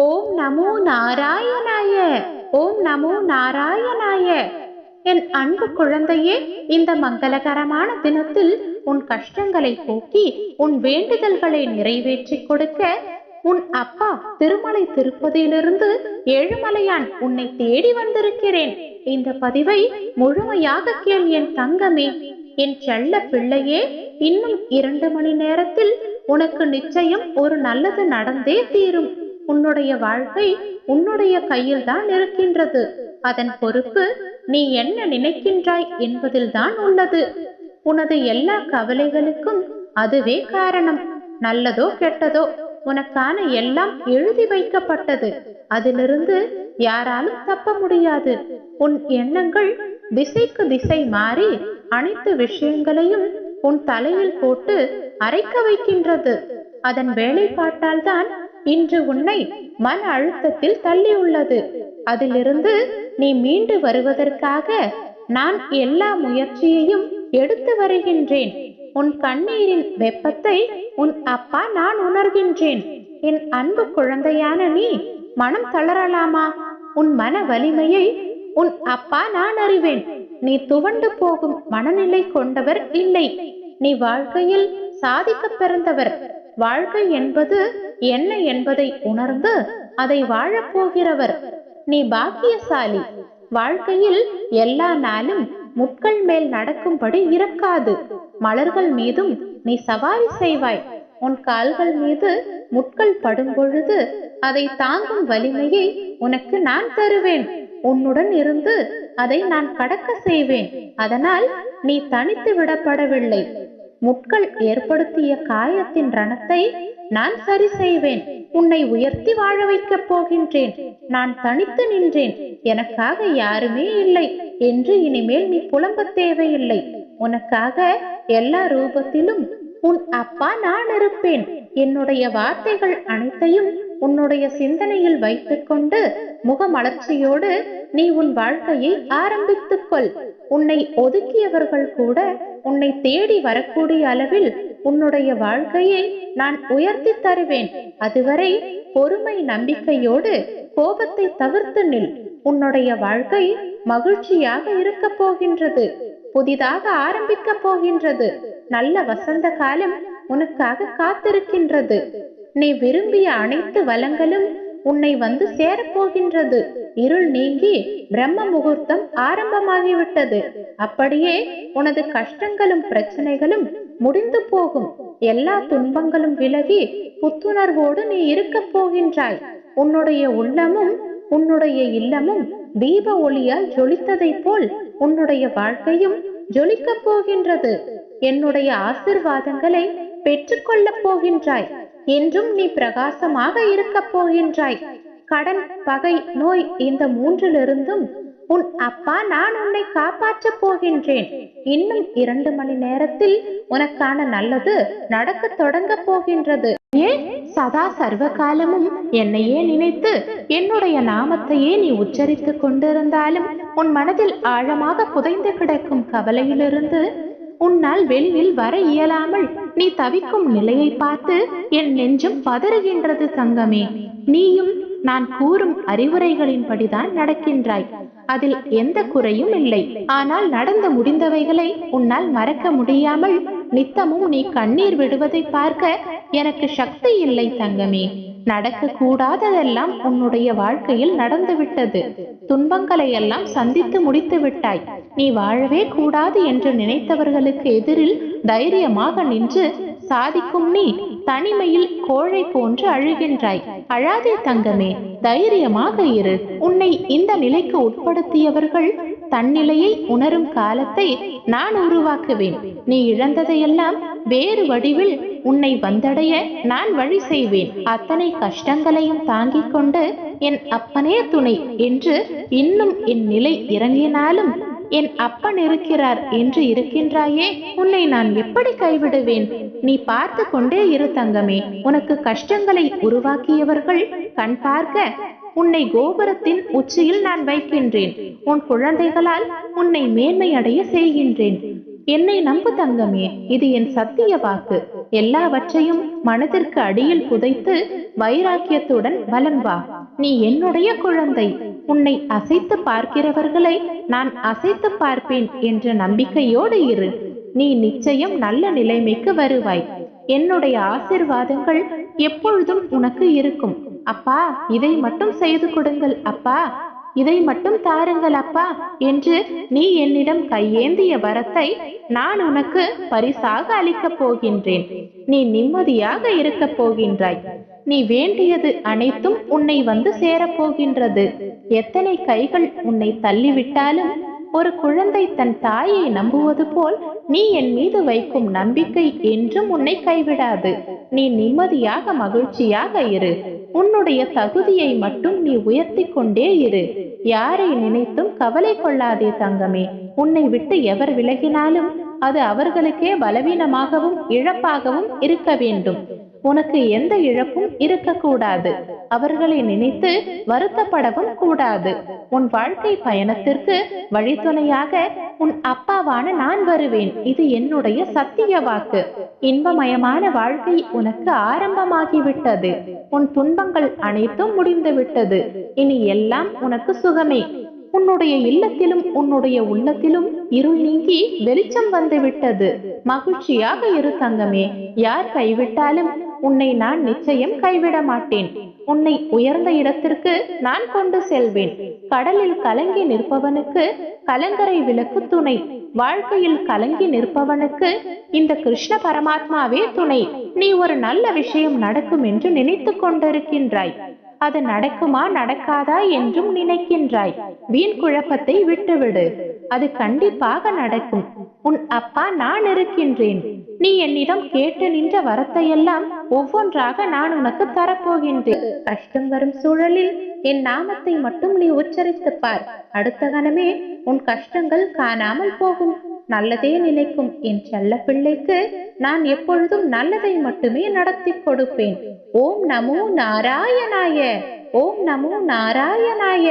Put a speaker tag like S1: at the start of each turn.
S1: ஓம் நமோ நாராயணாய ஓம் நமோ நாராயணாய. என் அன்பு குழந்தையே இந்த மங்களகரமான தினத்தில் உன் கஷ்டங்களை போக்கி உன் வேண்டுதல்களை நிறைவேற்றிக் கொடுக்க உன் அப்பா திருமலை திருப்பதியிலிருந்து ஏழுமலையான் உன்னை தேடி வந்திருக்கிறேன். இந்த பதிவை முழுமையாக கேள் என் தங்கமே. என் செல்ல பிள்ளையே இன்னும் இரண்டு மணி நேரத்தில் உனக்கு நிச்சயம் ஒரு நல்லது நடந்தே தீரும். உன்னுடைய வாழ்க்கை உன்னுடைய கையில் தான் இருக்கின்றது. அதன் பொறுப்பு நீ என்ன நினைக்கின்றாய் என்பதில்தான் உள்ளது. உனது எல்லா கவலைகளுக்கும் அதுவே காரணம். நல்லதோ கெட்டதோ உனக்கான எல்லாம் எழுதி வைக்கப்பட்டது. அதிலிருந்து யாராலும் தப்ப முடியாது. உன் எண்ணங்கள் திசைக்கு திசை மாறி அனைத்து விஷயங்களையும் உன் தலையில் போட்டு அரைக்க வைக்கின்றது. அதன் வேலைப்பாட்டால் தான் இன்று உன்னை மன அழுத்தத்தில் தள்ளியுள்ளது. அதிலிருந்து நீ மீண்டு வருவதற்காக நான் எல்லா முயற்சியையும் எடுத்து வருகின்றேன். உன் கண்ணீரின் வெப்பத்தை உன் அப்பா நான் உணர்கின்றேன். என் அன்பு குழந்தையான நீ மனம் தளரலாமா? உன் மன வலிமையை உன் அப்பா நான் அறிவேன். நீ துவண்டு போகும் மனநிலை கொண்டவர் இல்லை. நீ வாழ்க்கையில் சாதிக்க பிறந்தவர். வாழ்க்கை என்பது என்ன என்பதை உணர்ந்து அதை வாழப்போகிறவர் நீ பாக்கியசாலி. வாழ்க்கையில் எல்லா நாளும் முட்கள் மேல் நடக்கும்படி இருக்காது மலர்கள் மீதும் நீ சவாரி செய்வாய். உன் கால்கள் மீது முட்கள் படும் பொழுது அதை தாங்கும் வலிமையை உனக்கு நான் தருவேன். உன்னுடன் இருந்து அதை நான் கடக்க செய்வேன். அதனால் நீ தனித்து விடப்படவில்லை. முட்கள் ஏற்படுத்திய காயத்தின் ரணத்தை நான் சரி செய்வேன். உன்னை உயர்த்தி வாழ வைக்கப் போகின்றேன். நான் தனித்து நின்றேன். எனக்காக யாருமே இல்லை. என்று இனிமேல் நீ புலம்ப தேவையில்லை. உனக்காக எல்லா ரூபத்திலும் உன் அப்பா நான் இருப்பேன். என்னுடைய வார்த்தைகள் அனைத்தையும் உன்னுடைய சிந்தனையில் வைத்துக்கொண்டு முகமலர்ச்சியோடு நீ உன் வாழ்க்கையை ஆரம்பித்துக் கொள் உன்னை ஒதுக்கியவர்கள் கூட உன்னை தேடி வரக்கூடிய அளவில் உன்னுடைய வாழ்க்கையை நான் உயர்த்தி தருவேன். அதுவரை பொறுமை நம்பிக்கையோடு கோபத்தை தவிர்த்து நில். உன்னுடைய வாழ்க்கை மகிழ்ச்சியாக இருக்க போகின்றது. புதிதாக ஆரம்பிக்க போகின்றது. நல்ல வசந்த காலம் உனக்காக காத்திருக்கின்றது. நீ விரும்பிய அனைத்து வளங்களும் உன்னை வந்து சேரப்போகின்றது. இருள் நீங்கி பிரம்ம முகூர்த்தம் ஆரம்பமாகிவிட்டது. அப்படியே உனது கஷ்டங்களும் பிரச்சனைகளும் முடிந்து போகும். எல்லா துன்பங்களும் விலகி புத்துணர்வோடு நீ இருக்க போகின்றாய். உன்னுடைய உள்ளமும் உன்னுடைய இல்லமும் தீப ஒளியால் ஜொலித்ததை போல் உன்னுடைய வாழ்க்கையும் ஜொலிக்கப் போகின்றது. என்னுடைய ஆசிர்வாதங்களை பெற்றுக்கொள்ளப் போகின்றாய். என்றும் நீ பிரகாசமாக இருக்கப் போகின்றாய். கடன் பகை நோய் இந்த மூன்றிலிருந்தும் உன் அப்பா நான் உன்னை காப்பாற்றப் போகின்றேன். இன்னும் இரண்டு மணி நேரத்தில் உனக்கான நல்லது நடக்க தொடங்க போகின்றது. ஏன் சதா சர்வ காலமும் என்னையே நினைத்து என்னுடைய நாமத்தையே நீ உச்சரித்துக் கொண்டிருந்தாலும் உன் மனதில் ஆழமாக புதைந்து கிடக்கும் கவலையிலிருந்து உன்னால் வெளியில் வர இயலாமல் நீ தவிக்கும் நிலையை பார்த்து என் நெஞ்சம் பதறுகின்றது தங்கமே. நீயும் நான் கூறும் அறிவுரைகளின்படிதான் நடக்கின்றாய். அதில் எந்த குறையும் இல்லை. ஆனால் நடந்து முடிந்தவைகளை உன்னால் மறக்க முடியாமல் நித்தமும் நீ கண்ணீர் விடுவதை பார்க்க எனக்கு சக்தி இல்லை தங்கமே. நடக்க கூடாததெல்லாம் உன்னுடைய வாழ்க்கையில் நடந்துவிட்டது. துன்பங்களை எல்லாம் சந்தித்து முடித்து விட்டாய் நீ வாழவே கூடாது என்று நினைத்தவர்களுக்கு எதிரில் தைரியமாக நின்று சாதிக்கும் நீ தனிமையில் கோழை போன்று அழுகின்றாய். அழாதே தங்கமே தைரியமாக இரு. உன்னை இந்த நிலைக்கு உட்படுத்தியவர்கள் தன்னிலையை உணரும் காலத்தை நான் உருவாக்குவேன். நீ இழந்ததையெல்லாம் வேறு வடிவில் உன்னை வந்தடைய நான் வழி செய்வேன். அத்தனை கஷ்டங்களையும் தாங்கிக் கொண்டு என் அப்பனே துணை என்று இன்னும் என் நிலை இறங்கினாலும் என் அப்பன் இருக்கிறார் என்று இருக்கின்றாயே உன்னை நான் எப்படி கைவிடுவேன்? நீ பார்த்து கொண்டே இரு தங்கமே. உனக்கு கஷ்டங்களை உருவாக்கியவர்கள் கண் பார்க்க உன்னை கோபுரத்தின் உச்சியில் நான் வைக்கின்றேன். உன் குழந்தைகளால் உன்னை மேன்மை அடைய செய்கின்றேன். என்னை நம்பு தங்கமே இது என் சத்திய வாக்கு. எல்லாவற்றையும் மனதிற்கு அடியில் புதைத்து வைராக்கியத்துடன் வலம் வா. நீ என்னுடைய குழந்தை. உன்னை அசைத்து பார்க்கிறவர்களை நான் அசைத்து பார்ப்பேன் என்ற நம்பிக்கையோடு இரு. நீ நிச்சயம் நல்ல நிலைமைக்கு வருவாய். என்னுடைய ஆசிர்வாதங்கள் எப்பொழுதும் உனக்கு இருக்கும். அப்பா இதை மட்டும் செய்து கொடுங்கள் அப்பா. இதை மட்டும் தாருங்கள் அப்பா என்று நீ என்னிடம் கையேந்திய வரத்தை நான் உனக்கு பரிசாக அளிக்கப் போகின்றேன். நீ நிம்மதியாக இருக்கப் போகின்றாய். நீ வேண்டியது அனைத்தும் உன்னை வந்து சேரப் போகின்றது. எத்தனை கைகள் உன்னை தள்ளிவிட்டாலும் ஒரு குழந்தை தன் தாயை நம்புவது போல் நீ என் மீது வைக்கும் நம்பிக்கை என்றும் உன்னை கைவிடாது. நீ நிம்மதியாக மகிழ்ச்சியாக இரு. உன்னுடைய தகுதியை மட்டும் நீ உயர்த்தி கொண்டே இரு. யாரை நினைத்தும் கவலை கொள்ளாதே தங்கமே. உன்னை விட்டு எவர் விலகினாலும் அது அவர்களுக்கே பலவீனமாகவும் இழப்பாகவும் இருக்க வேண்டும். உனக்கு எந்த இழப்பும் இருக்கக்கூடாது. அவர்களை நினைத்து வருத்தப்படவும் கூடாது. உன் வாழ்க்கை பயணத்திற்கு வழித்துணையாக உன் அப்பாவான நான் வருவேன். இது என்னுடைய சத்திய வாக்கு. இன்பமயமான வாழ்க்கை உனக்கு ஆரம்பமாகிவிட்டது. உன் துன்பங்கள் அனைத்தும் முடிந்துவிட்டது. இனி எல்லாம் உனக்கு சுகமே. உன்னுடைய இல்லத்திலும் உன்னுடைய உள்ளத்திலும் இருள் நீங்கி வெளிச்சம் வந்து விட்டது மகிழ்ச்சியாக இரு தங்கமே. யார் கைவிட்டாலும் உன்னை நான் நிச்சயம் கைவிட மாட்டேன். உன்னை உயர்ந்த இடத்திற்கு நான் கொண்டு செல்வேன். கடலில் கலங்கி நிற்பவனுக்கு கலங்கரை விளக்கு துணை. வாழ்க்கையில் கலங்கி நிற்பவனுக்கு இந்த கிருஷ்ண பரமாத்மாவே துணை. நீ ஒரு நல்ல விஷயம் நடக்கும் என்று நினைத்துக் கொண்டிருக்கின்றாய். அது நடக்குமா நடக்காதா என்றும் நினைக்கின்றாய். வீண் குழப்பத்தை விட்டுவிடு. அது கண்டிப்பாக நடக்கும். உன் அப்பா நான் இருக்கின்றேன். நீ என்னிடம் கேட்டு நின்ற வரத்தையெல்லாம் ஒவ்வொன்றாக நான் உனக்கு தரப்போகின்றேன். கஷ்டம் வரும் சூழலில் என் நாமத்தை மட்டும் நீ உச்சரித்து பார். அடுத்த கணமே உன் கஷ்டங்கள் காணாமல் போகும். நல்லதே நினைக்கும் என் செல்ல பிள்ளைக்கு நான் எப்பொழுதும் நல்லதை மட்டுமே நடத்தி கொடுப்பேன். ஓம் நமோ நாராயணாய. ஓம் நமோ நாராயணாய.